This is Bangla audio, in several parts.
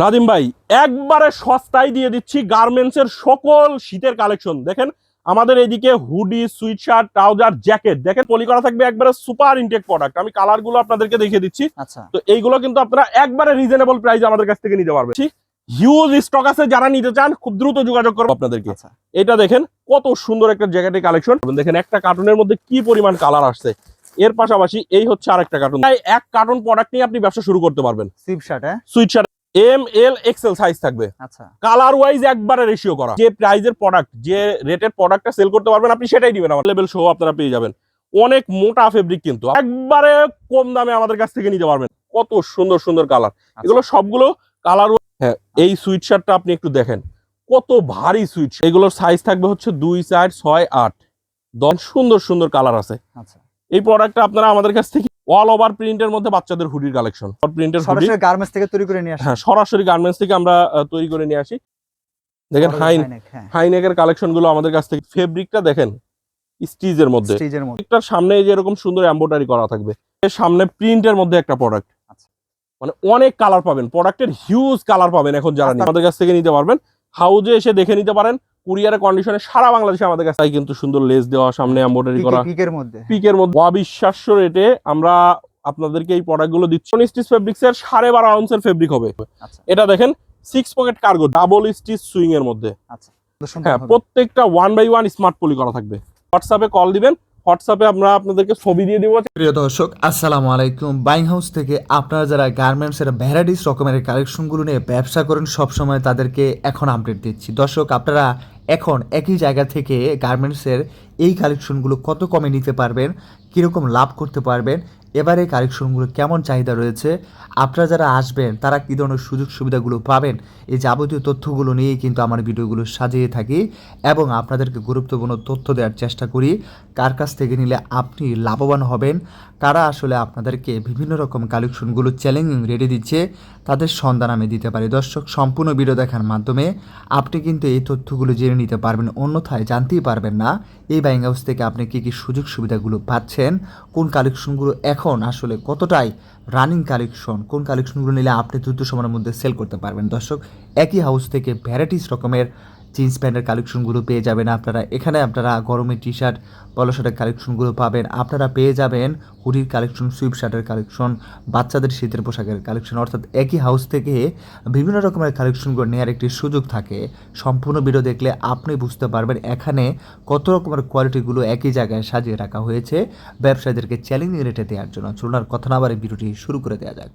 নাদিম ভাই একবারে সস্তায় দিয়ে দিচ্ছি গার্মেন্টস এর সকল শীতের কালেকশন। দেখেন আমাদের এদিকে hoodie sweatshirt trouser jacket. দেখেন পলি করা থাকবে একবারে সুপার ইনটেক প্রোডাক্ট আমি কালারগুলো আপনাদেরকে দেখিয়ে দিচ্ছি। আচ্ছা। তো এইগুলো কিন্তু আপনারা একবারে রিজনেবল প্রাইসে আমাদের কাছ থেকে নিতে পারবেন। হিউজ স্টক আছে যারা নিতে চান খুব দ্রুত যোগাযোগ করব আপনাদেরকে। আচ্ছা। এটা দেখেন কত সুন্দর একটা জ্যাকেটের কালেকশন। দেখেন একটা কার্টুনের মধ্যে কি পরিমাণ কালার আসছে। এর পাশাপাশি এই হচ্ছে আরেকটা কার্টুন এক কার্টুন প্রোডাক্ট নিয়ে আপনি ব্যবসা শুরু করতে পারবেন। সুইপ শার্ট হ্যাঁ? Sweatshirt M L XL size থাকবে। আচ্ছা। কালার ওয়াইজ একবারে রেশিও করা। যে প্রাইজের প্রোডাক্ট যে রেটের প্রোডাক্টটা সেল করতে পারবেন আপনি সেটাই দিবেন আমার লেভেল সহ আপনারা পেয়ে যাবেন। অনেক মোটা ফেব্রিক কিন্তু একবারে কম দামে আমাদের কাছ থেকে নিতে পারবেন। কত সুন্দর সুন্দর কালার আচ্ছা। এগুলো সবগুলো কালার হ্যাঁ এই সুইট শার্টটা আপনি একটু দেখেন। কত ভারী সুইট এগুলোর সাইজ থাকবে হচ্ছে দুই চার ছয় আট দশ সুন্দর সুন্দর কালার আছে। আচ্ছা। এই প্রোডাক্টটা আপনারা আমাদের কাছ থেকে অল ওভার প্রিন্টের মধ্যে বাচ্চাদের হুডির কালেকশন প্রিন্টের সরাসরি গার্মেন্টস থেকে তৈরি করে নিয়ে আসা। হ্যাঁ সরাসরি গার্মেন্টস থেকে আমরা তৈরি করে নিয়ে আসি। দেখেন হাইন হাইনেকের কালেকশনগুলো আমাদের কাছ থেকে ফেব্রিকটা দেখেন স্টিজের মধ্যে। স্টেজের মধ্যে। সামনে এই যে এরকম সুন্দর এম্বোটারি করা থাকবে। এর সামনে প্রিন্টের মধ্যে একটা প্রোডাক্ট আচ্ছা। মানে অনেক কালার পাবেন। প্রোডাক্টের হিউজ কালার পাবেন এখন যারা আচ্ছা। আমাদের কাছ থেকে নিতে পারবেন। হাউজে এসে দেখে নিতে পারেন। কুরিয়ারের কন্ডিশনে সারা বাংলাদেশে আমাদের কাছে তাই কিন্তু সুন্দর লেস দেওয়া সামনে এম্বোটারি করা। পিকের মধ্যে। পিকের মধ্যে। অবিশ্বাস্য রেটে আমরা আপনাদেরকে এই প্রোডাক্টগুলো দিচ্ছি স্টিচ ফেব্রিক্স এর সাড়ে বারো আউন্সের ফেব্রিক হবে। আচ্ছা। এটা দেখেন six pocket cargo double stitch sewing এর মধ্যে। আচ্ছা। হ্যাঁ প্রত্যেকটা one by one smart poly করা থাকবে। হোয়াটসঅ্যাপে কল দিবেন হোয়াটসঅ্যাপে আমরা আপনাদেরকে ছবি দিয়ে দিব। প্রিয় দর্শক আসসালামু আলাইকুম। বাইং হাউস থেকে আপনারা যারা গার্মেন্টসের ভ্যারাইটিস রকমের কালেকশনগুলো নিয়ে ব্যবসা করেন সবসময় তাদেরকে এখন আপডেট দিচ্ছি। দর্শক আপনারা এখন একই জায়গা থেকে গার্মেন্টসের এই কালেকশনগুলো কত কমে নিতে পারবেন, কীরকম লাভ করতে পারবেন, এবারে কালেকশনগুলো কেমন চাহিদা রয়েছে, আপনারা যারা আসবেন, তারা কী ধরনের সুযোগ সুবিধাগুলো পাবেন, এই যাবতীয় তথ্যগুলো নিয়েই কিন্তু আমার ভিডিওগুলো সাজিয়ে থাকি এবং আপনাদেরকে গুরুত্বপূর্ণ তথ্য দেওয়ার চেষ্টা করি, কার কাছ থেকে নিলে আপনি লাভবান হবেন, কারা আসলে আপনাদেরকে বিভিন্ন রকম কালেকশনগুলো চ্যালেঞ্জিং রেডি দিচ্ছে, তাদের সন্ধান আমি দিতে পারি। দর্শক, সম্পূর্ণ ভিডিও দেখার মাধ্যমে আপনি কিন্তু এই তথ্যগুলো জেনে নিতে পারবেন, অন্যথায় জানতেই পারবেন না এই ব্যাঙ্ক হাউস থেকে আপনি কী কী সুযোগ সুবিধাগুলো পাচ্ছেন, কোন কালেকশনগুলো এখন আসলে কতটাই রানিং কালেকশন কোন কালেকশনগুলো নিলে আপনি দ্রুত সময়ের মধ্যে সেল করতে পারবেন। দর্শক, একই হাউস থেকে ভ্যারাইটিস রকমের জিন্স প্যান্টের কালেকশনগুলো পেয়ে যাবেন আপনারা। এখানে আপনারা গরমের টি শার্ট পলো শার্টের কালেকশনগুলো পাবেন। আপনারা পেয়ে যাবেন হুডির কালেকশন সুইপ শার্টের কালেকশন, বাচ্চাদের শীতের পোশাকের কালেকশন। অর্থাৎ একই হাউস থেকে বিভিন্ন রকমের কালেকশনগুলো নেওয়ার একটি সুযোগ থাকে। সম্পূর্ণ ভিডিও দেখলে আপনি বুঝতে পারবেন এখানে কত রকমের কোয়ালিটিগুলো একই জায়গায় সাজিয়ে রাখা হয়েছে। ব্যবসায়ীদেরকে চ্যালেঞ্জিং রেটে দেওয়ার জন্য চলুন আর কথা না বারে ভিডিওটি শুরু করে দেওয়া যাক।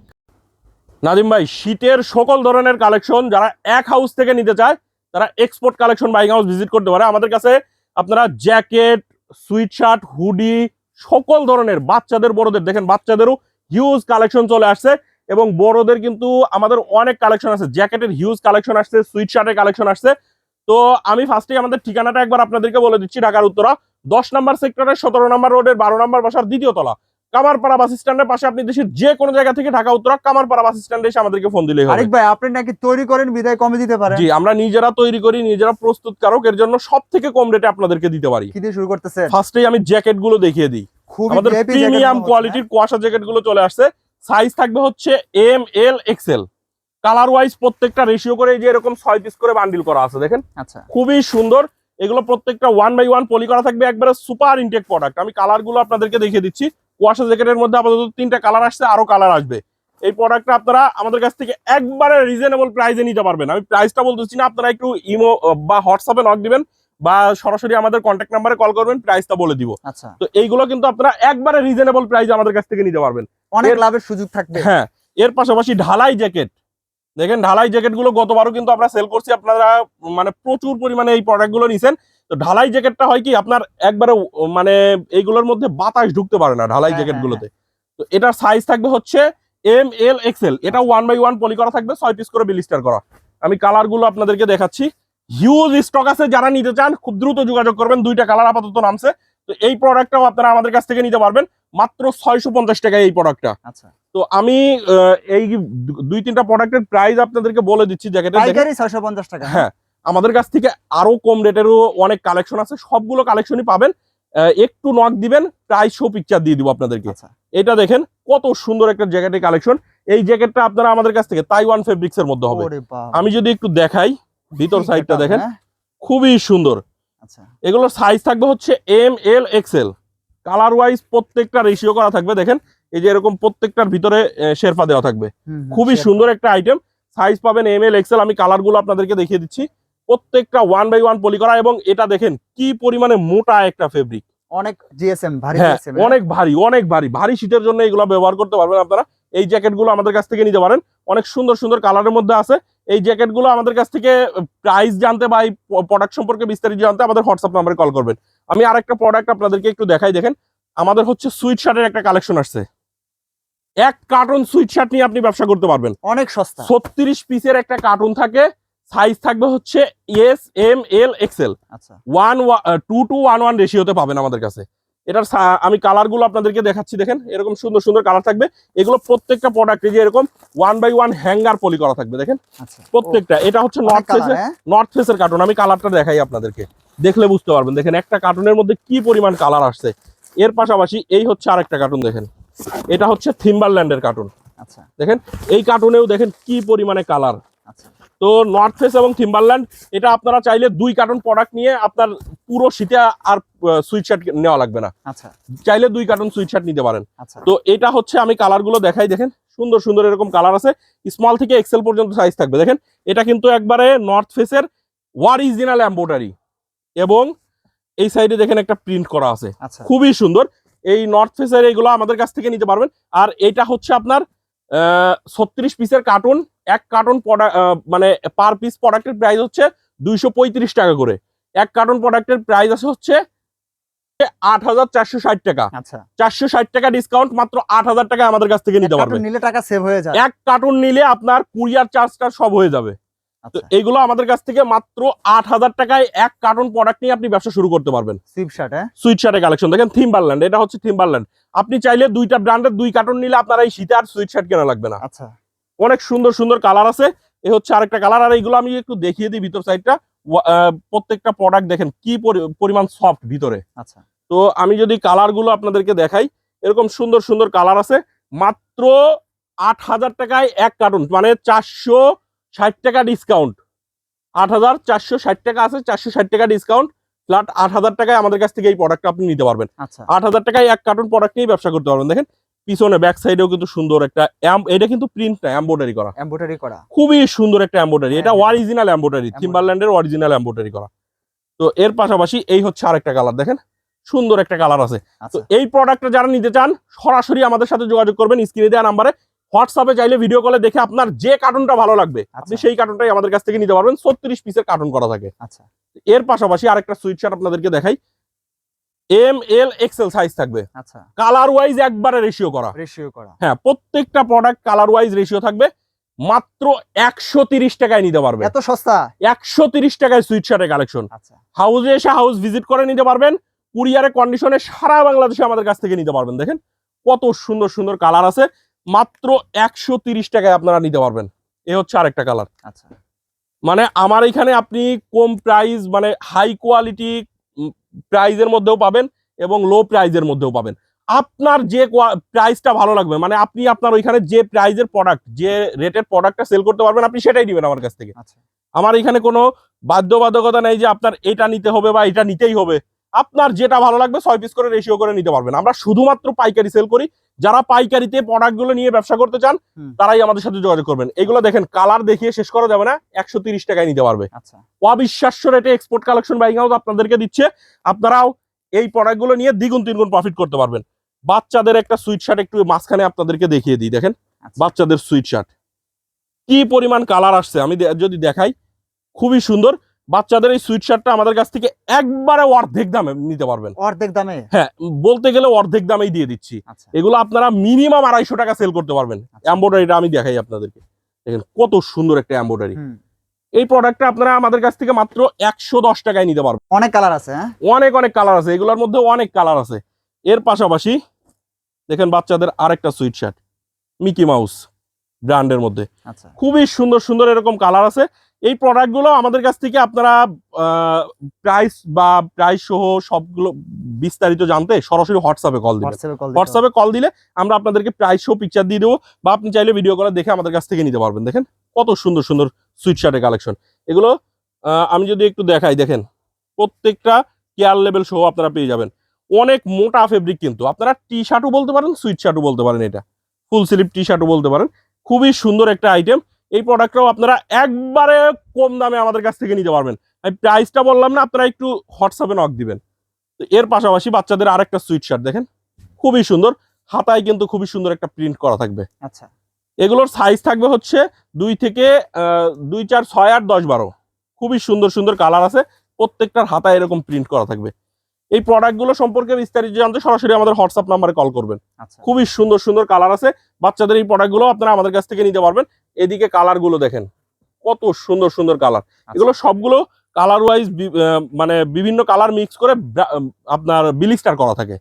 নাদিম ভাই, শীতের সকল ধরনের কালেকশন যারা এক হাউস থেকে নিতে চায় তারা export collection buying house visit করতে পারে। আমাদের কাছে আপনারা জ্যাকেট সুইট শার্ট হুডি সকল ধরনের বাচ্চাদের, বড়দের, দেখেন বাচ্চাদেরও হিউজ কালেকশন চলে আসছে এবং বড়দের কিন্তু আমাদের অনেক কালেকশন আছে। জ্যাকেটের হিউজ কালেকশন আসছে সুইট শার্টের কালেকশন আসছে। তো আমি ফার্স্টে আমাদের ঠিকানাটা একবার আপনাদেরকে বলে দিচ্ছি, ঢাকার উত্তরা। দশ নম্বর সেক্টরের সতেরো নম্বর রোডের বারো নম্বর বাসার দ্বিতীয় তলা। কামারপাড়া বাস স্ট্যান্ডের পাশে আপনি দেশের যে কোনো জায়গা থেকে ঢাকা উত্তরা কামারপাড়া বাস স্ট্যান্ডে এসে আমাদেরকে ফোন দিলেই হবে। আরেক ভাই আপনি নাকি তৈরি করেন বিদায় কমে দিতে পারেন? জি আমরা নিজেরা তৈরি করি নিজেরা প্রস্তুত প্রস্তুতকারক এর জন্য সব থেকে কম রেটে আপনাদেরকে দিতে পারি। কি দিয়ে শুরু করতেছেন ফার্স্টেই আমি জ্যাকেটগুলো দেখিয়ে দিই। আমাদের প্রিমিয়াম কোয়ালিটির কুয়াশা জ্যাকেটগুলো চলে আসছে। সাইজ থাকবে হচ্ছে M L XL colour wise প্রত্যেকটা রেশিও করে যে এরকম ছয় পিস করে বান্ডিল করা আছে দেখেন? আচ্ছা। খুবই সুন্দর। এগুলো প্রত্যেকটা ওয়ান বাই ওয়ান পলি করা থাকবে একবারে সুপার ইনটেক প্রোডাক্ট আমি কালারগুলো আপনাদেরকে দেখিয়ে দিচ্ছি। কুয়াশা জ্যাকেটের মধ্যে আপাতত তিনটা কালার আসছে আরও কালার আসবে। এই প্রোডাক্টটা আপনারা আমাদের কাছ থেকে একবারে রিজনেবল প্রাইসে নিতে পারবেন। আমি প্রাইসটা বলতেছি না আপনারা একটু ইমো বা হোয়াটসঅ্যাপে নক দিবেন বা সরাসরি আমাদের কন্ট্যাক্ট নাম্বারে কল করবেন প্রাইসটা বলে দিব। আচ্ছা। তো এইগুলো কিন্তু আপনারা একবারে রিজনেবল প্রাইসে আমাদের কাছ থেকে নিতে পারবেন। অনেক লাভের সুযোগ থাকবে। হ্যাঁ এর পাশাপাশি ঢালাই জ্যাকেট দেখেন ঢালাই জ্যাকেটগুলো গতবারও কিন্তু আমরা সেল করছি আপনারা মানে প্রচুর পরিমাণে এই প্রোডাক্টগুলো নিছেন। তো ঢালাই জ্যাকেটটা হয় কি আপনার একবারে মানে এইগুলোর মধ্যে বাতাস ঢুকতে পারে না ঢালাই হ্যাঁ, জ্যাকেট হ্যাঁ, গুলোতে। তো এটার সাইজ থাকবে হচ্ছে এম এল এক্সেল এটা ওয়ান বাই ওয়ান পলি করা থাকবে ছয় পিস করে বিলিস্টার করা। আমি কালারগুলো আপনাদেরকে দেখাচ্ছি। হিউজ স্টক আছে যারা নিতে চান খুব দ্রুত যোগাযোগ করবেন দুইটা কালার আপাতত নামছে। তো এই প্রোডাক্টটাও আপনারা আমাদের কাছ থেকে নিতে পারবেন মাত্র ছয়শো পঞ্চাশ টাকায় এই প্রোডাক্টটা আচ্ছা। তো আমি এই দুই তিনটা প্রোডাক্টের প্রাইস আপনাদেরকে বলে দিচ্ছি জ্যাকেটের দেখেন পাইকারি ছয়শো পঞ্চাশ টাকা। হ্যাঁ আমাদের কাছ থেকে আরও কম রেটেরও অনেক কালেকশন আছে সবগুলো কালেকশনই পাবেন। একটু নক দিবেন প্রায় শো পিকচার দিয়ে দিব আপনাদেরকে। আচ্ছা। এটা দেখেন কত সুন্দর একটা জ্যাকেটের কালেকশন এই জ্যাকেটটা আপনারা আমাদের কাছ থেকে তাইওয়ান ফেব্রিক্স এর মধ্যে হবে। আমি যদি একটু দেখাই ভিতর সাইডটা দেখেন? খুবই সুন্দর। আচ্ছা। এগুলোর সাইজ থাকবে হচ্ছে M L XL colour wise প্রত্যেকটা রেশিও করা থাকবে দেখেন। এই যে এরকম প্রত্যেকটার ভিতরে শেরপা দেওয়া থাকবে। খুবই সুন্দর একটা আইটেম সাইজ পাবেন এম এল এক্সেল আমি কালারগুলো আপনাদেরকে দেখিয়ে দিচ্ছি। প্রত্যেকটা ওয়ান বাই ওয়ান পলি করা এবং এটা দেখেন কি পরিমাণে মোটা একটা ফেব্রিক অনেক জিএসএম ভারী হ্যাঁ অনেক ভারী অনেক ভারী। ভারী শীতের জন্য এগুলো ব্যবহার করতে পারবেন আপনারা। এই জ্যাকেটগুলো আমাদের কাছ থেকে নিতে পারেন। অনেক সুন্দর সুন্দর কালারের মধ্যে আছে। এই জ্যাকেটগুলো আমাদের কাছ থেকে প্রাইস জানতে বা এই প্রোডাক্ট সম্পর্কে বিস্তারিত জানতে আমাদের হোয়াটসঅ্যাপ নাম্বারে কল করবেন। আমি আরেকটা প্রোডাক্ট আপনাদেরকে একটু দেখাই দেখেন। আমাদের হচ্ছে সুইট শার্টের একটা কালেকশন আসছে। এক কার্টন সুইট শার্ট নিয়ে আপনি ব্যবসা করতে পারবেন। অনেক সস্তা। ছত্রিশ পিসের একটা কার্টুন থাকে। সাইজ থাকবে হচ্ছে এস এম এল এক্সেল আচ্ছা। One two two one one রেশিওতে পাবেন আমাদের কাছে। এটার আমি কালারগুলো আপনাদেরকে দেখাচ্ছি দেখেন। এরকম সুন্দর সুন্দর কালার থাকবে। এগুলো প্রত্যেকটা প্রোডাক্টে যে এরকম one by one hanger poly করা থাকবে দেখেন। আচ্ছা। প্রত্যেকটা। এটা হচ্ছে নর্থ ফেসের? নর্থ ফেসের কার্টুন আমি কালারটা দেখাই আপনাদেরকে। দেখলে বুঝতে পারবেন দেখেন একটা কার্টুনের মধ্যে কি পরিমাণ কালার আসছে। এর পাশাপাশি এই হচ্ছে আরেকটা কার্টুন দেখেন। এটা হচ্ছে থিম্বারল্যান্ডের কার্টুন আচ্ছা। দেখেন এই কার্টুনেও দেখেন কি পরিমাণে কালার তো নর্থ ফেস এবং থিম্বারল্যান্ড এটা আপনারা চাইলে দুই কার্টন প্রোডাক্ট নিয়ে আপনার পুরো শীতে আর সুইট শার্ট নেওয়া লাগবে না। আচ্ছা। চাইলে দুই কার্টন সুইট শার্ট নিতে পারেন। আচ্ছা। তো এটা হচ্ছে আমি কালারগুলো দেখাই দেখেন। সুন্দর সুন্দর এরকম কালার আছে। স্মল থেকে এক্সেল পর্যন্ত সাইজ থাকবে দেখেন। এটা কিন্তু একবারে নর্থ ফেসের অরিজিনাল এম্বোটারি এবং এই সাইডে দেখেন একটা প্রিন্ট করা আছে। আচ্ছা। খুবই সুন্দর। এই নর্থ ফেসের এইগুলো আমাদের কাছ থেকে নিতে পারবেন। আর এটা হচ্ছে আপনার ছত্রিশ পিসের কার্টুন এক কার্টুন মানে পার পিস প্রোডাক্টের প্রাইস হচ্ছে দুইশো পঁয়ত্রিশ টাকা করে। এক কার্টুন প্রোডাক্টের প্রাইস আছে হচ্ছে আট হাজার চারশো ষাট টাকা। আচ্ছা। চারশো ষাট টাকা ডিসকাউন্ট মাত্র আট হাজার টাকা আমাদের কাছ থেকে নিতে পারবে। নিলে টাকা সেভ হয়ে যায়। এক কার্টুন নিলে আপনার কুরিয়ার চার্জটা সব হয়ে যাবে। তো আচ্ছা। এগুলো আমাদের কাছ থেকে মাত্র আট হাজার টাকায় এক কার্টুন প্রোডাক্ট নিয়ে আপনি ব্যবসা শুরু করতে পারবেন। সুইপ শার্ট হ্যাঁ? সুইট শার্টের কালেকশন দেখেন থিম্বারল্যান্ড এটা হচ্ছে থিম্বারল্যান্ড আপনি চাইলে দুইটা ব্র্যান্ডের দুই কার্টন নিলে আপনার এই শীতে আর সুইট শার্ট কেনা লাগবে না। আচ্ছা। অনেক সুন্দর সুন্দর কালার আছে। এ হচ্ছে আরেকটা কালার আর এইগুলো আমি একটু দেখিয়ে দিই ভিতর সাইডটা প্রত্যেকটা প্রোডাক্ট দেখেন কি পরি- পরিমাণ সফট ভিতরে। আচ্ছা। তো আমি যদি কালারগুলো আপনাদেরকে দেখাই এরকম সুন্দর সুন্দর কালার আছে। মাত্র আট হাজার টাকায় এক কার্টুন মানে চারশো ষাট টাকা ডিসকাউন্ট আট হাজার চারশো ষাট টাকা আছে চারশো ষাট টাকা ডিসকাউন্ট ফ্ল্যাট আট হাজার টাকায় আমাদের কাছ থেকে এই প্রোডাক্টটা আপনি নিতে পারবেন। আচ্ছা। আট হাজার টাকায় এক কার্টুন প্রোডাক্ট নিয়ে ব্যবসা করতে পারবেন। দেখেন পিছনে ব্যাক সাইডেও কিন্তু সুন্দর একটা এটা কিন্তু প্রিন্ট না এম্বোডারি করা। এমব্রয়ডারি করা। খুবই সুন্দর একটা এম্বোডারি এটা হ্যাঁ, হ্যাঁ। Original embroidery Embroidery। থিম্বারল্যান্ডের অরিজিনাল এম্বোডারি করা। তো এর পাশাপাশি এই হচ্ছে আরেকটা কালার দেখেন সুন্দর একটা কালার আছে। তো আচ্ছা। এই প্রোডাক্টটা যারা নিতে চান সরাসরি আমাদের সাথে যোগাযোগ করবেন স্ক্রিনে দেওয়া নাম্বারে। হোয়াটসঅ্যাপে চাইলে ভিডিও কলে দেখে আপনার যে কার্টুনটা ভালো লাগবে আপনি আচ্ছা। সেই কার্টুনটাই আমাদের কাছ থেকে নিতে পারবেন। ছত্রিশ পিসের কার্টুন করা থাকে। আচ্ছা। এর পাশাপাশি আরেকটা সুইট শার্ট আপনাদেরকে দেখাই। এম এল এক্সেল সাইজ থাকবে। আচ্ছা। কালার ওয়াইজ একবারে রেশিও করা। রেশিও করা। হ্যাঁ প্রত্যেকটা প্রোডাক্ট কালার ওয়াইজ রেশিও থাকবে। মাত্র একশো তিরিশ টাকায় নিতে পারবে। এত সস্তা? একশো তিরিশ টাকায় সুইট শার্টের কালেকশন আচ্ছা। হাউসে এসে হাউস ভিজিট করে নিতে পারবেন। কুরিয়ারে কন্ডিশনে সারা বাংলাদেশে আমাদের কাছ থেকে নিতে পারবেন। দেখেন কত সুন্দর সুন্দর কালার আছে। মাত্র একশো তিরিশ টাকায় আপনারা নিতে পারবেন। এ হচ্ছে আরেকটা কালার আচ্ছা। মানে আমার এখানে আপনি কম প্রাইস মানে হাই কোয়ালিটি প্রাইজের মধ্যেও পাবেন এবং লো প্রাইজের মধ্যেও পাবেন। আপনার যে প্রাইসটা ভালো লাগবে মানে আপনি আপনার ওইখানে যে প্রাইজের প্রোডাক্ট যে রেটের প্রোডাক্টটা সেল করতে পারবেন আপনি সেটাই দিবেন আমার কাছ থেকে। আচ্ছা। আমার এখানে কোনো বাধ্যবাধকতা নেই যে আপনার এটা নিতে হবে বা এটা নিতেই হবে। আপনার যেটা ভালো লাগবে ছয় পিস করে রেশিও করে নিতে পারবেন। আমরা শুধুমাত্র পাইকারি সেল করি। যারা পাইকারিতে প্রোডাক্টগুলো নিয়ে ব্যবসা করতে চান তারাই আমাদের সাথে যোগাযোগ করবেন। এগুলো দেখেন কালার দেখিয়ে শেষ করা যাবে না একশো তিরিশ টাকায় নিতে পারবে। আচ্ছা। অবিশ্বাস্য রেটে এক্সপোর্ট কালেকশন বাইং হাউস আপনাদেরকে দিচ্ছে। আপনারাও এই প্রোডাক্টগুলো নিয়ে দ্বিগুণ তিনগুণ প্রফিট করতে পারবেন। বাচ্চাদের একটা সুইট শার্ট একটু মাঝখানে আপনাদেরকে দেখিয়ে দিই দেখেন। আচ্ছা। বাচ্চাদের সুইট শার্ট কি পরিমাণ কালার আসছে? আমি যদি দেখাই খুবই সুন্দর। বাচ্চাদের এই সুইট শার্টটা আমাদের কাছ থেকে একবারে অর্ধেক দামে নিতে পারবেন। অর্ধেক দামে? হ্যাঁ বলতে গেলে অর্ধেক দামেই দিয়ে দিচ্ছি। আচ্ছা। এগুলো আপনারা মিনিমাম আড়াইশো টাকা সেল করতে পারবেন। আচ্ছা। এম্বোডারিটা আমি দেখাই আপনাদেরকে। দেখেন কত সুন্দর একটা হুম। এই প্রোডাক্টটা আপনারা আমাদের কাছ থেকে মাত্র একশো দশ টাকায় নিতে পারবেন। অনেক কালার আছে হ্যাঁ? অনেক অনেক কালার আছে। এগুলোর মধ্যে অনেক কালার আছে। এর পাশাপাশি দেখেন বাচ্চাদের আরেকটা সুইট শার্ট মিকি মাউস ব্র্যান্ডের মধ্যে। আচ্ছা। খুবই সুন্দর সুন্দর এরকম কালার আছে। এই প্রোডাক্টগুলো আমাদের কাছ থেকে আপনারা প্রাইস বা প্রাইস সহ সবগুলো বিস্তারিত জানতে সরাসরি হোয়াটসঅ্যাপে কল দিবেন। হোয়াটসঅ্যাপে কল দিলে আমরা আপনাদেরকে প্রাইস সহ পিকচার দিয়ে দেবো বা আপনি চাইলে ভিডিও কলে দেখে আমাদের কাছ থেকে নিতে পারবেন। দেখেন কত সুন্দর সুন্দর সুইট শার্টের কালেকশন এগুলো আহ, আমি যদি একটু দেখাই দেখেন প্রত্যেকটা কেয়ার লেভেল সহ আপনারা পেয়ে যাবেন। অনেক মোটা ফেব্রিক কিন্তু। আপনারা টি শার্টও বলতে পারেন সুইট শার্টও বলতে পারেন এটা। ফুল স্লিভ টি শার্টও বলতে পারেন। খুবই সুন্দর একটা আইটেম এই প্রোডাক্টটাও আপনারা একবারে কম দামে আমাদের কাছ থেকে নিতে পারবেন। আমি প্রাইসটা বললাম না আপনারা একটু হোয়াটসঅ্যাপে নক দিবেন। তো এর পাশাপাশি বাচ্চাদের আরেকটা সুইট শার্ট দেখেন খুবই সুন্দর। হাতায় কিন্তু খুবই সুন্দর একটা প্রিন্ট করা থাকবে। আচ্ছা। এগুলোর সাইজ থাকবে হচ্ছে দুই থেকে দুই চার ছয় আট দশ বারো। খুবই সুন্দর সুন্দর কালার আছে। প্রত্যেকটার হাতায় এরকম প্রিন্ট করা থাকবে। এই প্রোডাক্টগুলো সম্পর্কে বিস্তারিত জানতে সরাসরি আমাদের হোয়াটসঅ্যাপ নাম্বারে কল করবেন। আচ্ছা। খুবই সুন্দর সুন্দর কালার আছে। বাচ্চাদের এই প্রোডাক্টগুলো আপনারা আমাদের কাছ থেকে নিতে পারবেন। এদিকে কালারগুলো দেখেন কত সুন্দর সুন্দর কালার এগুলো সবগুলো কালার ওয়াইজ মানে বিভিন্ন কালার মিক্স করে আপনার বিলিস্টার করা থাকে।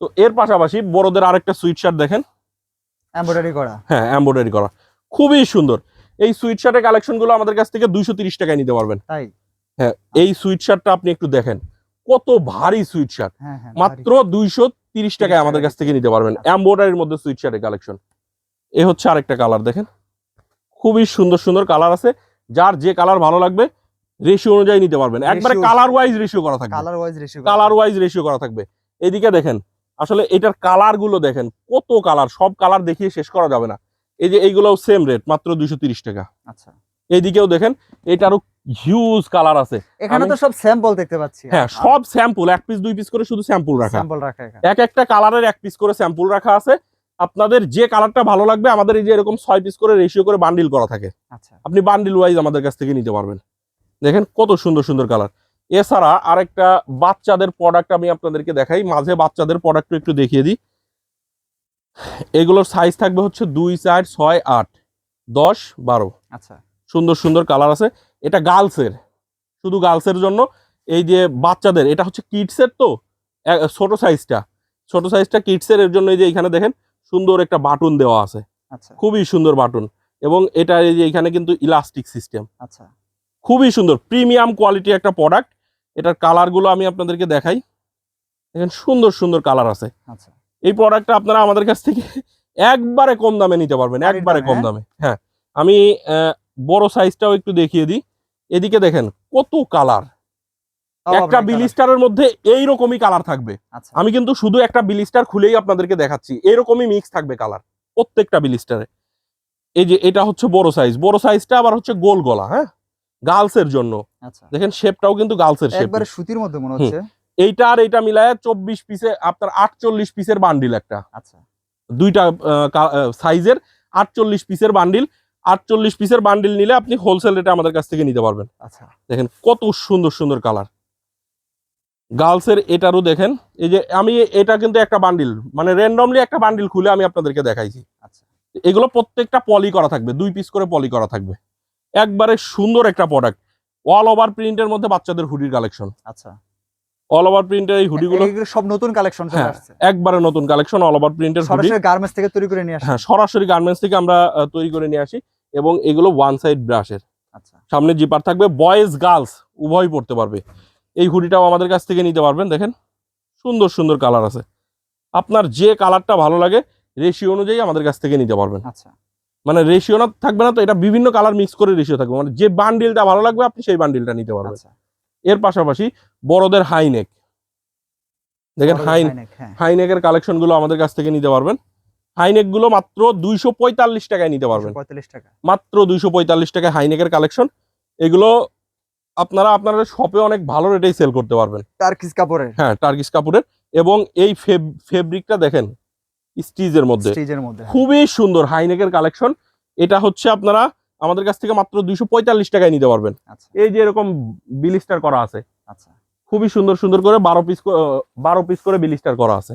তো এর পাশাপাশি বড়দের আরেকটা সুইট শার্ট দেখেন। এমব্রয়ডারি করা। হ্যাঁ এমব্রয়ডারি করা। খুবই সুন্দর। এই সুইট শার্টের কালেকশনগুলো আমাদের কাছ থেকে দুইশো তিরিশ টাকায় নিতে পারবেন। তাই? হ্যাঁ এই সুইট শার্টটা আপনি একটু দেখেন। কত ভারী সুইট শার্ট হ্যাঁ হ্যাঁ মাত্র দুইশো তিরিশ টাকায় আমাদের কাছ থেকে নিতে পারবেন। এমব্রয়ডারির মধ্যে সুইট শার্টের কালেকশন এ হচ্ছে আরেকটা কালার দেখেন। খুবই সুন্দর সুন্দর কালার আছে। যার যে কালার ভালো লাগবে রেশিও অনুযায়ী নিতে পারবেন। একবারে কালার ওয়াইজ রেশিও করা থাকবে। Colour wise ratio colour wise ratio করা থাকবে। এদিকে দেখেন আসলে এটার কালারগুলো দেখেন কত কালার সব কালার দেখিয়ে শেষ করা যাবে না। এই যে এইগুলোও সেম রেট মাত্র দুইশো তিরিশ টাকা। আচ্ছা। এইদিকেও দেখেন এটারও হিউজ কালার আছে। এখানে তো সব স্যাম্পল দেখতে পাচ্ছি। হ্যাঁ সব স্যাম্পল এক পিস দুই পিস করে শুধু স্যাম্পল রাখা। স্যাম্পল রাখা এক একটা কালারের এক পিস করে স্যাম্পল রাখা আছে। আপনাদের যে কালারটা ভালো লাগবে আমাদের এই যে এরকম ছয় পিস করে রেশিও করে বান্ডিল করা থাকে। আচ্ছা। আপনি বান্ডিল ওয়াইজ আমাদের কাছ থেকে নিতে পারবেন। দেখেন কত সুন্দর সুন্দর কালার এছাড়া আরেকটা বাচ্চাদের প্রোডাক্ট আমি আপনাদেরকে দেখাই। মাঝে বাচ্চাদের প্রোডাক্ট একটু দেখিয়ে দিই। এগুলোর সাইজ থাকবে হচ্ছে দুই চার ছয় আট দশ বারো। আচ্ছা। সুন্দর সুন্দর কালার আছে। এটা গার্লসের। শুধু গার্লসের জন্য। এই যে বাচ্চাদের এটা হচ্ছে কিডসের তো? ছোট সাইজটা। ছোট সাইজটা কিডসের এর জন্য এই যে এখানে দেখেন সুন্দর একটা বাটন দেওয়া আছে। আচ্ছা। খুবই সুন্দর বাটন। এবং এটা এই যে এখানে কিন্তু ইলাস্টিক সিস্টেম। আচ্ছা। খুবই সুন্দর। প্রিমিয়াম কোয়ালিটি একটা প্রোডাক্ট। এটার কালারগুলো আমি আপনাদেরকে দেখাই। দেখেন সুন্দর সুন্দর কালার আছে। আচ্ছা। এই প্রোডাক্টটা আপনারা আমাদের কাছ থেকে একবারে কম দামে নিতে পারবেন। একবারে কম হ্যাঁ? দামে। হ্যাঁ। আমি বড় সাইজটাও একটু দেখিয়ে দিই। এদিকে দেখেন কত কালার একটা বিলিস্টারের মধ্যে এই রকমই কালার থাকবে। আচ্ছা। আমি কিন্তু শুধু একটা বিলিস্টার খুলেই আপনাদেরকে দেখাচ্ছি। এরকমই মিক্স থাকবে কালার প্রত্যেকটা বিলিস্টারে এই যে এটা হচ্ছে বড় সাইজ বড় সাইজটা আবার হচ্ছে গোল গলা হ্যাঁ? গার্লসের জন্য। আচ্ছা। দেখেন শেপটাও কিন্তু গার্লসের শেপ একবারে সুতির মধ্যে মনে হচ্ছে। এইটা আর এইটা মিলায় চব্বিশ পিসে আপনার আটচল্লিশ পিসের বান্ডিল একটা। আচ্ছা। দুইটা সাইজের আটচল্লিশ পিসের বান্ডিল আটচল্লিশ পিসের বান্ডিল নিলে আপনি হোলসেল রেটে আমাদের কাছ থেকে নিতে পারবেন। আচ্ছা। দেখেন কত সুন্দর সুন্দর কালার গার্লসের এটারও দেখেন এই যে আমি এটা কিন্তু একটা বান্ডিল মানে র্যান্ডমলি একটা বান্ডিল খুলে আমি আপনাদেরকে দেখাইছি। আচ্ছা। এগুলো প্রত্যেকটা পলি করা থাকবে দুই পিস করে পলি করা থাকবে। একবারে সুন্দর একটা প্রোডাক্ট অল ওভার প্রিন্টের মধ্যে বাচ্চাদের হুডির কালেকশন আচ্ছা। অল ওভার প্রিন্টের এই হুডিগুলো সব নতুন কালেকশন চলে হ্যাঁ, আসছে। একবারে নতুন কালেকশন অল ওভার প্রিন্টের সরাসরি গার্মেন্টস থেকে তৈরি করে নিয়ে আসে। হ্যাঁ সরাসরি গার্মেন্টস থেকে আমরা তৈরি করে নিয়ে আসি এবং এগুলো ওয়ান সাইড ব্রাশের আচ্ছা। সামনে জিপার থাকবে বয়েজ গার্লস উভয় পড়তে পারবে। এই হুডিটাও আমাদের কাছ থেকে নিতে পারবেন দেখেন। সুন্দর সুন্দর কালার আছে। আপনার যে কালারটা ভালো লাগে রেশিও অনুযায়ী আমাদের কাছ থেকে নিতে পারবেন। আচ্ছা। মানে রেশিও না থাকবে না তো এটা বিভিন্ন কালার মিক্স করে রেশিও থাকবে। মানে যে বান্ডিলটা ভালো লাগবে আপনি সেই বান্ডিলটা নিতে পারবেন। আচ্ছা। এর পাশাপাশি বড়দের হাইনেক দেখেন হাই হাইনেক, হাইনেকের কালেকশনগুলো আমাদের কাছ থেকে নিতে পারবেন। হাইনেকগুলো মাত্র দুইশো পঁয়তাল্লিশ টাকায় নিতে পারবেন। টাকা। মাত্র দুইশো পঁয়তাল্লিশ টাকায় হাইনেকের কালেকশন এগুলো আপনারা আপনারা শপে অনেক ভালো রেটেই সেল করতে পারবেন। টার্কিস কাপড়ের। হ্যাঁ টার্কিস কাপড়ের। এবং এই ফেব্রিকটা দেখেন স্টিজের মধ্যে। খুবই সুন্দর হাইনেকের কালেকশন এটা হচ্ছে আপনারা আমাদের কাছ থেকে মাত্র দুইশো পঁয়তাল্লিশ টাকায় নিতে পারবেন। আচ্ছা। এই যে এরকম বিলিস্টার করা আছে। আচ্ছা। খুবই সুন্দর সুন্দর করে বারো পিস বারো পিস করে বিলিস্টার করা আছে।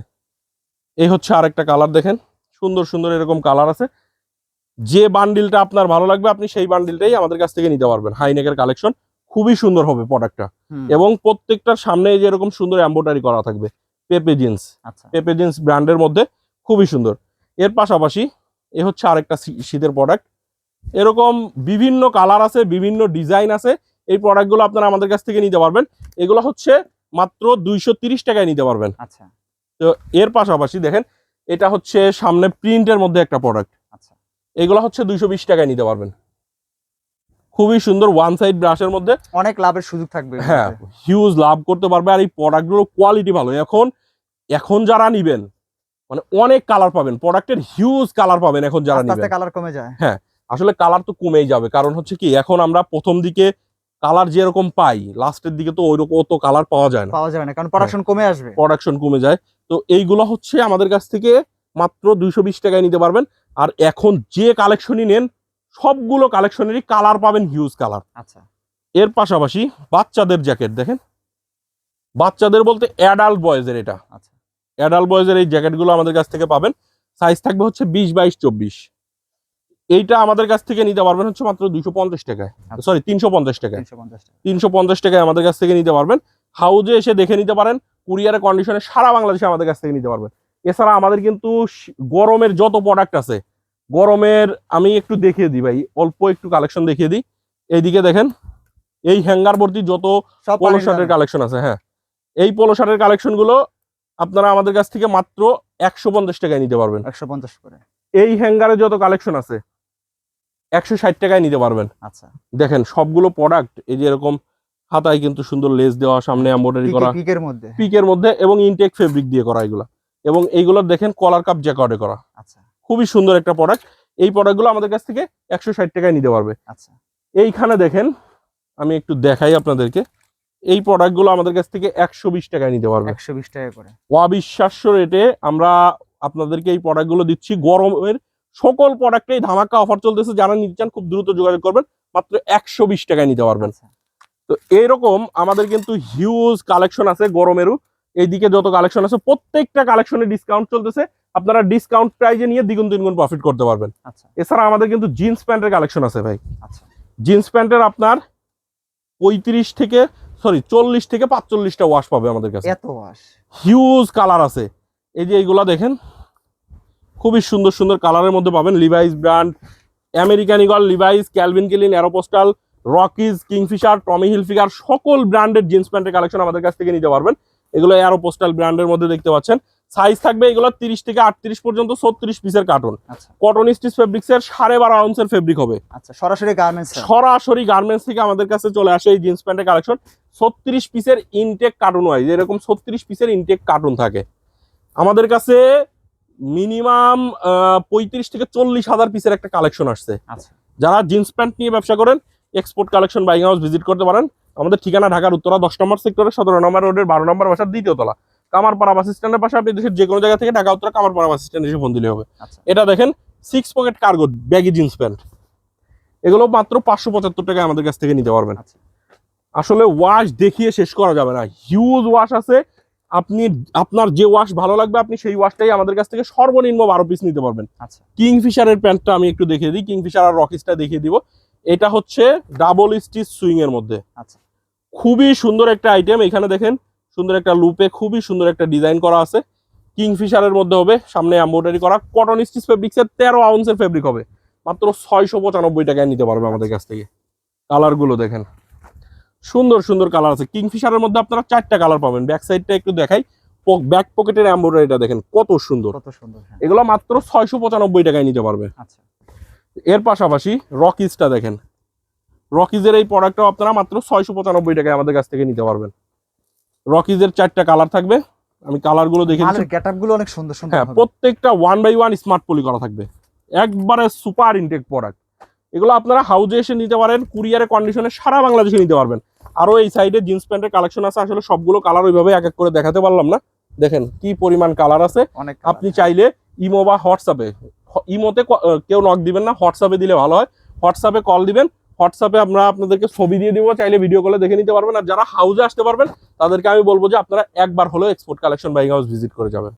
এই হচ্ছে আরেকটা কালার দেখেন। সুন্দর সুন্দর এরকম কালার আছে। যে বান্ডিলটা আপনার ভালো লাগবে আপনি সেই বান্ডিলটাই আমাদের কাছ থেকে নিতে পারবেন। হাইনেকের কালেকশন খুবই সুন্দর হবে প্রোডাক্টটা এবং প্রত্যেকটার সামনে যে এরকম সুন্দর এম্বোটারি করা থাকবে। পেপে জিন্স পেপে জিন্স ব্র্যান্ডের মধ্যে খুবই সুন্দর। এর পাশাপাশি এ হচ্ছে আরেকটা শীতের প্রোডাক্ট এরকম বিভিন্ন কালার আছে বিভিন্ন ডিজাইন আছে। এই প্রোডাক্টগুলো আপনারা আমাদের কাছ থেকে নিতে পারবেন। এগুলো হচ্ছে মাত্র দুইশো তিরিশ টাকায় নিতে পারবেন। আচ্ছা। তো এর পাশাপাশি দেখেন এটা হচ্ছে সামনে প্রিন্টের মধ্যে একটা প্রোডাক্ট আচ্ছা। এগুলো হচ্ছে দুইশো বিশ টাকায় নিতে পারবেন। খুবই সুন্দর ওয়ান সাইড ব্রাশের মধ্যে। অনেক লাভের সুযোগ থাকবে হ্যাঁ হিউজ লাভ করতে পারবে আর এই প্রোডাক্টগুলোর কোয়ালিটি ভালো। এখন এখন যারা নিবেন মানে অনেক কালার পাবেন। প্রোডাক্টের হিউজ কালার পাবেন এখন যারা নিবেন। কালার কমে যায়। আসলে কালার তো কমেই যাবে। কারণ হচ্ছে কি এখন আমরা প্রথম দিকে কালার যেরকম পাই লাস্টের দিকে তো ওই রকম অত কালার পাওয়া যায় না। পাওয়া যাবে না কারণ প্রোডাকশন কমে আসবে। প্রোডাকশন কমে যায়। তো এইগুলো হচ্ছে আমাদের কাছ থেকে মাত্র দুইশো বিশ টাকায় নিতে পারবেন। আর এখন যে কালেকশনই নেন সবগুলো কালেকশনেরই কালার পাবেন হিউজ কালার আচ্ছা। এর পাশাপাশি বাচ্চাদের জ্যাকেট দেখেন। বাচ্চাদের বলতে অ্যাডাল্ট বয়েজের এটা। আচ্ছা। অ্যাডাল্ট বয়েজের এই জ্যাকেটগুলো আমাদের কাছ থেকে পাবেন। সাইজ থাকবে হচ্ছে বিশ বাইশ চব্বিশ। এইটা আমাদের কাছ থেকে নিতে পারবেন হচ্ছে মাত্র দুইশো পঞ্চাশ টাকায়। আচ্ছা। সরি তিনশো পঞ্চাশ টাকায়। তিনশো পঞ্চাশ টাকায় আমাদের কাছ থেকে নিতে পারবেন। হাউজে এসে দেখে নিতে পারেন। কুরিয়ারের কন্ডিশনে সারা বাংলাদেশে আমাদের কাছ থেকে নিতে পারবেন। এছাড়া আমাদের কিন্তু গরমের যত প্রোডাক্ট আছে গরমের আমি একটু দেখিয়ে দিই ভাই অল্প একটু কালেকশন দেখিয়ে দিই। এইদিকে দেখেন এই হ্যাঙ্গার ভর্তি যত পোলো শার্টের কালেকশন আছে হ্যাঁ। এই পোলো শার্টের কালেকশনগুলো আপনারা আমাদের কাছ থেকে মাত্র একশো পঞ্চাশ টাকায় নিতে পারবেন। একশো পঞ্চাশ করে। এই হ্যাঙ্গারে যত কালেকশন আছে একশো ষাট টাকায় নিতে পারবেন। আচ্ছা। দেখেন সবগুলো প্রোডাক্ট এই যে এরকম হাতায় কিন্তু সুন্দর লেস দেওয়া সামনে এম্ব্রয়ডারি করা পিকের মধ্যে। পিকের মধ্যে এবং ইনটেক ফেব্রিক দিয়ে করা এগুলো। এবং এইগুলো দেখেন কলার কাপ জ্যাকটে করা। আচ্ছা। খুবই সুন্দর একটা প্রোডাক্ট এই প্রোডাক্টগুলো আমাদের কাছ থেকে একশো ষাট টাকায় নিতে পারবে। আচ্ছা। এইখানে দেখেন আমি একটু দেখাই আপনাদেরকে। এই প্রোডাক্টগুলো আমাদের কাছ থেকে একশো বিশ টাকায় নিতে পারবে। একশো বিশ টাকা করে। অবিশ্বাস্য রেটে আমরা আপনাদেরকে এই প্রোডাক্টগুলো দিচ্ছি গরমের সকল প্রোডাক্টেই ধামাকা অফার চলতেছে। যারা নিতে চান খুব দ্রুত যোগাযোগ করবেন। মাত্র একশো বিশ টাকায় নিতে পারবেন। আচ্ছা। তো এইরকম আমাদের কিন্তু হিউজ কালেকশন আছে গরমেরও। এইদিকে যত কালেকশন আছে প্রত্যেকটা কালেকশনে ডিসকাউন্ট চলতেছে। আপনারা ডিসকাউন্ট প্রাইজে নিয়ে দ্বিগুণ তিনগুণ প্রফিট করতে পারবেন। আচ্ছা। এছাড়া আমাদের কিন্তু জিন্স প্যান্টের কালেকশন আছে ভাই। আচ্ছা। জিন্স প্যান্টের আপনার পঁয়ত্রিশ থেকে সরি চল্লিশ থেকে পাঁচচল্লিশটা ওয়াশ পাবে আমাদের কাছে। এত ওয়াশ হিউজ কালার আছে। এই যে এইগুলা দেখেন খুবই সুন্দর সুন্দর কালারের মধ্যে পাবেন Levi's brand American Eagle Levi's Calvin Klein Aeropostale Rockies Kingfisher Tommy Hilfiger সকল ব্র্যান্ডের জিন্স প্যান্টের কালেকশন আমাদের কাছ থেকে নিতে পারবেন। এগুলো অ্যারোপোস্টাল ব্র্যান্ডের মধ্যে দেখতে পাচ্ছেন। সাইজ থাকবে এগুলো তিরিশ থেকে আটত্রিশ পর্যন্ত ছত্রিশ পিসের কার্টুন কটন স্টিচ ফেব্রিক্সের সাড়ে বারো আউন্সের ফেব্রিক হবে। আচ্ছা সরাসরি গার্মেন্টস সরাসরি গার্মেন্টস থেকে আমাদের কাছে চলে আসে এই জিন্স প্যান্টের কালেকশন ছত্রিশ পিসের ইনটেক কার্টুন ওয়াইজ এরকম ছত্রিশ পিসের ইনটেক কার্টুন থাকে। আমাদের কাছে মিনিমাম পঁয়ত্রিশ থেকে চল্লিশ হাজার পিসের একটা কালেকশন আসছে। আচ্ছা। যারা জিন্স প্যান্ট নিয়ে ব্যবসা করেন export collection buying house visit করতে পারেন। আমাদের ঠিকানা ঢাকার উত্তরা দশ নম্বর সেক্টরে সতেরো নম্বর রোডের বারো নম্বর বাসার দ্বিতীয় তলা। কামারপাড়া বাস স্ট্যান্ডের পাশে আপনি দেশের যে কোনো জায়গা থেকে ঢাকা উত্তরা কামারপাড়া বাস স্ট্যান্ডে এসে ফোন দিলে হবে। আচ্ছা। এটা দেখেন six pocket cargo baggy jeans pant এগুলো মাত্র পাঁচশো পঁচাত্তর টাকায় আমাদের কাছ থেকে নিতে পারবেন। আচ্ছা। আসলে ওয়াশ দেখিয়ে শেষ করা যাবে না। হিউজ ওয়াশ আছে আপনি আপনার যে ওয়াশ ভালো লাগবে আপনি সেই ওয়াশটাই আমাদের কাছ থেকে সর্বনিম্ন বারো পিস নিতে পারবেন। আচ্ছা। কিংফিশারের প্যান্টটা আমি একটু দেখিয়ে দিই কিংফিশার আর রকিসটা দেখিয়ে দিব। এটা হচ্ছে ডাবল স্টিচ সুইং এর মধ্যে। আচ্ছা। খুবই সুন্দর একটা আইটেম এখানে দেখেন সুন্দর একটা লুপে খুবই সুন্দর একটা ডিজাইন করা আছে। কিংফিশারের মধ্যে হবে সামনে এম্ব্রয়ডারি করা কটন স্টিচ ফেব্রিক্সের তেরো আউন্সের ফেব্রিক হবে। মাত্র ছয়শো পঁচানব্বই টাকায় নিতে পারবে আমাদের কাছ থেকে। কালারগুলো দেখেন। সুন্দর সুন্দর কালার আছে। কিংফিশারের মধ্যে আপনারা চারটা কালার পাবেন। ব্যাক সাইডটা একটু দেখাই। ব্যাক পকেটের এম্ব্রয়ডারিটা দেখেন কত সুন্দর। কত সুন্দর হ্যাঁ। এগুলো মাত্র ছয়শো পঁচানব্বই টাকায় নিতে পারবে। আচ্ছা। এর পাশাপাশি রকিজটা দেখেন। রকিজের এই প্রোডাক্টটাও আপনারা মাত্র ছয়শো পঁচানব্বই টাকায় আমাদের কাছ থেকে নিতে পারবেন। রকিজের চারটা কালার থাকবে। আমি কালারগুলো দেখে গুলো অনেক সুন্দর সুন্দর হ্যাঁ প্রত্যেকটা one by one smart poly করা থাকবে। একবারে সুপার ইনটেক প্রোডাক্ট এগুলো আপনারা হাউজে এসে নিতে পারেন কুরিয়ারে কন্ডিশনে সারা বাংলাদেশে নিতে পারবেন। আরও এই সাইডে জিন্স প্যান্টের কালেকশন আছে আসলে সবগুলো কালার ওইভাবে এক এক করে দেখাতে পারলাম না। দেখেন কি পরিমাণ কালার আছে। আপনি চাইলে ইমো বা হোয়াটসঅ্যাপে ইমোতে কেউ নক দিবেন না হোয়াটসঅ্যাপে দিলে ভালো হয়। হোয়াটসঅ্যাপে কল দিবেন হোয়াটসঅ্যাপে আমরা আপনাদেরকে ছবি দিয়ে দিব চাইলে ভিডিও কলে দেখে নিতে পারবেন। আর যারা হাউজে আসতে পারবেন তাদেরকে আমি বলব যে আপনারা একবার হলেও export collection buying house visit করে যাবেন।